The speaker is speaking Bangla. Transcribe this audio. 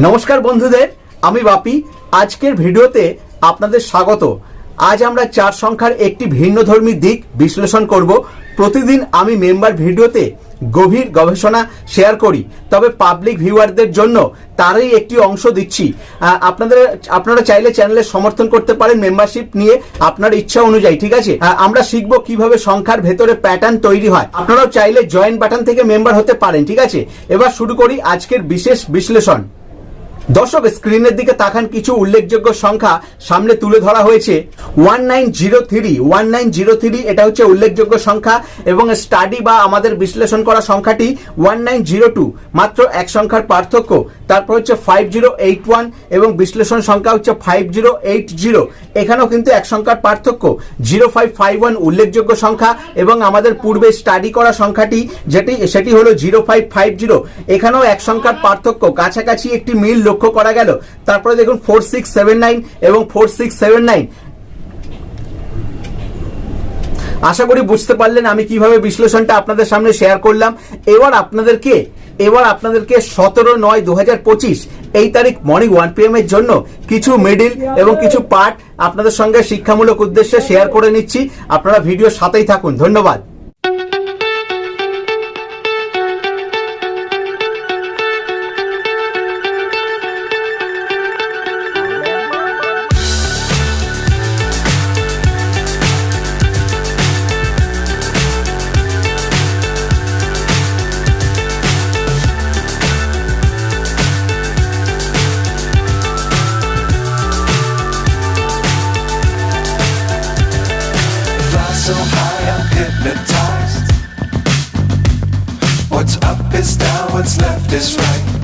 নমস্কার বন্ধুদের, আমি বাপি। আজকের ভিডিওতে আপনাদের স্বাগত। আজ আমরা চার সংখ্যার একটি ভিন্নধর্মী দিক বিশ্লেষণ করব। প্রতিদিন আমি মেম্বার ভিডিওতে গভীর গবেষণা শেয়ার করি, তবে পাবলিক ভিউয়ারদের জন্য তারই একটি অংশ দিচ্ছি। আপনাদের, আপনারা চাইলে চ্যানেলে সমর্থন করতে পারেন মেম্বারশিপ নিয়ে আপনার ইচ্ছা অনুযায়ী, ঠিক আছে? আমরা শিখব কীভাবে সংখ্যার ভেতরে প্যাটার্ন তৈরি হয়। আপনারাও চাইলে জয়েন বাটন থেকে মেম্বার হতে পারেন, ঠিক আছে? এবার শুরু করি আজকের বিশেষ বিশ্লেষণ। দর্শক, স্ক্রিনের দিকে তাকান, কিছু উল্লেখযোগ্য সংখ্যা সামনে তুলে ধরা হয়েছে। One nine zero three, one nine zero three, এটা হচ্ছে উল্লেখযোগ্য সংখ্যা এবং স্টাডি বা আমাদের বিশ্লেষণ করা সংখ্যাটি ওয়ান নাইন জিরো টু, মাত্র এক সংখ্যার পার্থক্য। তারপর হচ্ছে ফাইভ জিরো এইট ওয়ান এবং বিশ্লেষণ সংখ্যা হচ্ছে ফাইভ জিরো এইট জিরো এখানেও কিন্তু এক সংখ্যার পার্থক্য জিরো ফাইভ ফাইভ ওয়ান উল্লেখযোগ্য সংখ্যা এবং আমাদের পূর্বে স্টাডি করা সংখ্যাটি যেটি, সেটি হলো জিরো ফাইভ ফাইভ জিরো এখানেও এক সংখ্যার পার্থক্য, কাছাকাছি একটি মিল লক্ষ্য করা গেল। তারপরে দেখুন ফোর সিক্স সেভেন নাইন এবং ফোর সিক্স সেভেন নাইন আশা করি বুঝতে পারলেন আমি কীভাবে বিশ্লেষণটা আপনাদের সামনে শেয়ার করলাম। এবার আপনাদেরকে এবার আপনাদেরকে সতেরো নয় দু এই তারিখ মর্নিং ওয়ান পি এর জন্য কিছু মিডিল এবং কিছু পার্ট আপনাদের সঙ্গে শিক্ষামূলক উদ্দেশ্যে শেয়ার করে নিচ্ছি। আপনারা ভিডিও সাথেই থাকুন। ধন্যবাদ। Hypnotized. What's up is down, what's left is right.